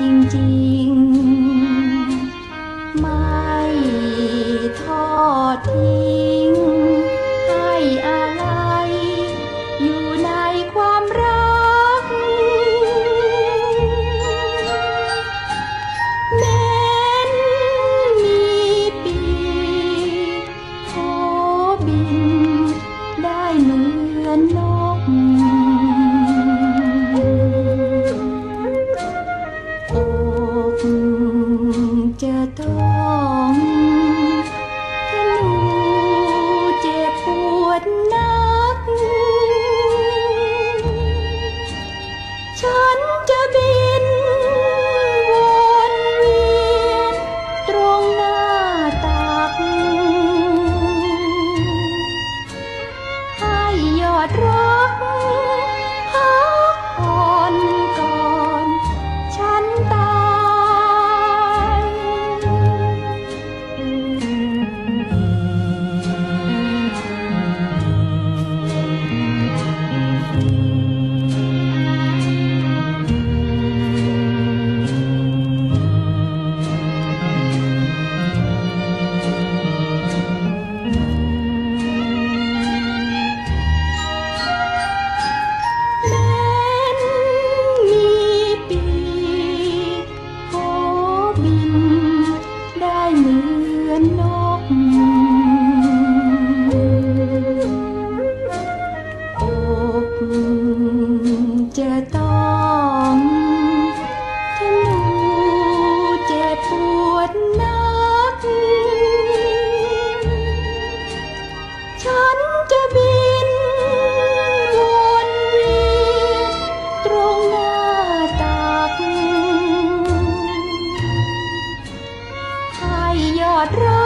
จริง ๆ ไม่ทอดทิ้ง the door. ได้เหมือนนก рад.